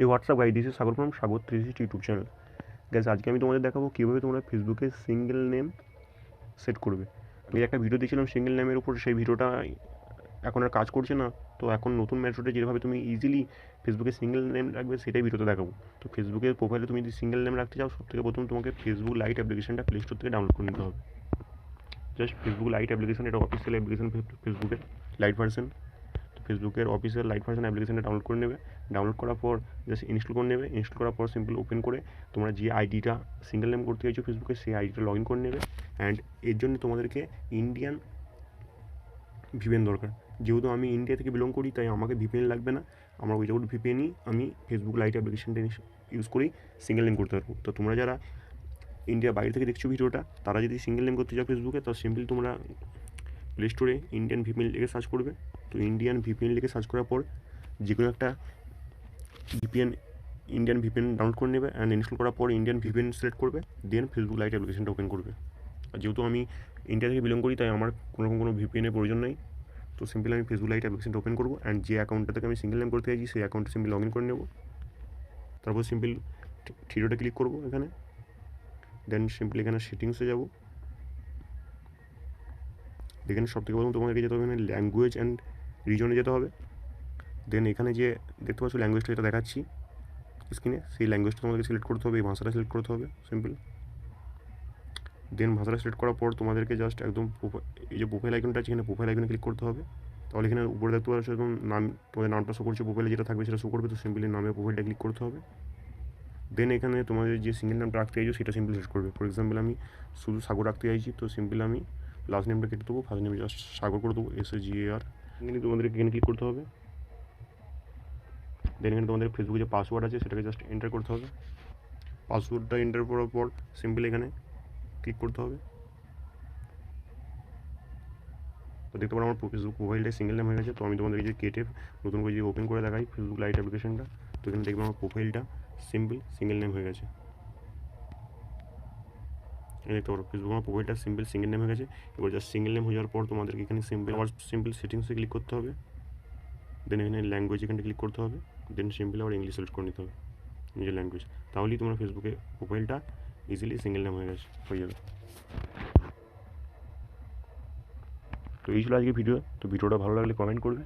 এই WhatsApp guys this Sagar from Sagar three sixty YouTube channel guys আজকে আমি তোমাদের দেখাবো কীভাবে তোমরা ফেসবুকে সিঙ্গেল নেম সেট করবে। আমি একটা ভিডিও দিয়েছিলাম সিঙ্গেল নেমের উপর, সেই ভিডিওটা এখন আর কাজ করছে না। তো এখন নতুন মেথডে যেভাবে তুমি ইজিলি ফেসবুকে সিঙ্গেল নেম রাখবে, সেটাই ভিডিওতে দেখাবো। তো ফেসবুকের প্রোফাইলে তুমি যদি সিঙ্গেল নেম রাখতে চাও সব থেকে প্রথম তোমাকে ফেসবুক লাইট অ্যাপ্লিকেশনটা প্লে স্টোর থেকে ডাউনলোড করে নিতে হবে। জাস্ট ফেসবুক লাইট অ্যাপ্লিকেশন এটা অফিসিয়াল অ্যাপ্লিকেশন ফেসবুকের লাইট ভার্সন ফেসবুকের অফিসিয়াল লাইট ভার্সন অ্যাপ্লিকেশনটা ডাউনলোড করে নেবে। ডাউনলোড করার পর জাস্ট ইনস্টল করে নেবে। ইনস্টল করার পর সিম্পল ওপেন করে তোমরা যে আইডিটা সিঙ্গেল নেম করতে চাইছো ফেসবুকে, সেই আইডিটা লগ ইন করে নেবে। অ্যান্ড এর জন্য তোমাদেরকে ইন্ডিয়ান ভিপিএন দরকার। যেহেতু আমি ইন্ডিয়া থেকে বিলং করি, তাই আমাকে ভিপিএন লাগবে না। আমার উইদাউট ভিপিএনই আমি ফেসবুক লাইট অ্যাপ্লিকেশনটা ইউজ করেই সিঙ্গেল নেম করতে পারব। তো তোমরা যারা ইন্ডিয়া বাইরে থেকে দেখছ ভিডিওটা তারা যদি সিঙ্গেল নেম করতে চাও ফেসবুকে তো সিম্পলি তোমরা প্লে স্টোরে ইন্ডিয়ান ভিপিএন লিখে সার্চ করবে। তো ইন্ডিয়ান ভিপিএন লিখে সার্চ করার পর যে কোনো একটা ভিপিএন ইন্ডিয়ান ভিপিএন ডাউনলোড করে নেবে অ্যান্ড ইনস্টল করার পর ইন্ডিয়ান ভিপিএন সিলেক্ট করবে দেন ফেসবুক লাইট অ্যাপ্লিকেশনটা ওপেন করবে। আর যেহেতু আমি ইন্ডিয়া থেকে বিলং করি, তাই আমার কোনো রকম কোনো ভিপিএনের প্রয়োজন নেই। তো সিম্পলি আমি ফেসবুক লাইট অ্যাপ্লিকেশনটা ওপেন করব অ্যান্ড যে অ্যাকাউন্টটা থেকে আমি সিঙ্গেল নেম করতে চাইছি, সেই অ্যাকাউন্টটা সিম্পলি লগ ইন করে নেব। তারপর সিম্পল থ্রিডোটা ক্লিক করব এখানে। দেন সিম্পলি এখানে সেটিংসে যাব। এখানে সব থেকে প্রথম তোমাদেরকে যেতে হবে এখানে ল্যাঙ্গুয়েজ অ্যান্ড রিজনে যেতে হবে। দেন এখানে যে দেখতে পাচ্ছ ল্যাঙ্গুয়েজটা যেটা দেখাচ্ছি স্ক্রিনে সেই ল্যাঙ্গুয়েজটা তোমাদেরকে সিলেক্ট করতে হবে, এই ভাষাটা সিলেক্ট করতে হবে সিম্পল দেন ভাষাটা সিলেক্ট করার পর তোমাদেরকে জাস্ট একদম এই যে প্রোফাইল আইকনটা আছে এখানে প্রোফাইল আইকনে ক্লিক করতে হবে। তাহলে এখানে উপরে দেখতে পাচ্ছ একদম নাম, তোমাদের নামটা শো করছে প্রোফাইলে যেটা থাকবে সেটা শো করবে, তো সিম্পলি নামে প্রোফাইলটা ক্লিক করতে হবে। দেন এখানে তোমাদের যে সিঙ্গেল নামটা রাখতে চাইছো, সেটা সিম্পলি সিলেক্ট করবে। ফর এক্সাম্পল আমি শুধু সাগর রাখতে চাইছি, তো সিম্পলি আমি লাস্ট নেমটা কেটে দেবো ফার্স্ট নেম জাস্ট সাগর করে দেবো এস জি এ আর এখানে তোমাদেরকে এখানে ক্লিক করতে হবে? দেন এখানে তোমাদের ফেসবুকে যে পাসওয়ার্ড আছে, সেটাকে জাস্ট এন্টার করতে হবে। পাসওয়ার্ডটা এন্টার করার পর সিম্পলি এখানে ক্লিক করতে হবে। তো দেখতে পারো আমার ফেসবুক প্রোফাইলটা সিঙ্গেল নেম হয়ে গেছে, তো আমি তোমাদেরকে যে কেটে নতুন করে যে ওপেন করে দেখাই ফেসবুক লাইট অ্যাপ্লিকেশনটা তো এখানে দেখবে আমার প্রোফাইলটা সিম্পল সিঙ্গেল নেম হয়ে গেছে। এই দেখতে পারো ফেসবুক আমার প্রোফাইলটা সিম্পল সিঙ্গেল নেম হয়ে গেছে। এবার জাস্ট সিঙ্গেল নেম হয়ে যাওয়ার পর তোমাদেরকে এখানে সিম্পল আবার সিম্পল সেটিংসে ক্লিক করতে হবে। দেন এখানে ল্যাঙ্গুয়েজ এখানে ক্লিক করতে হবে। দেন সিম্পল আবার ইংলিশ সিলেক্ট করে নিতে হবে। নিজের ল্যাঙ্গুয়েজ তাহলেই তোমার ফেসবুকে প্রোফাইলটা ইজিলি সিঙ্গেল নেম হয়ে গেছে, হয়ে যাবে। তো এই ছিল আজকে ভিডিও তো ভিডিওটা ভালো লাগলে কমেন্ট করবে।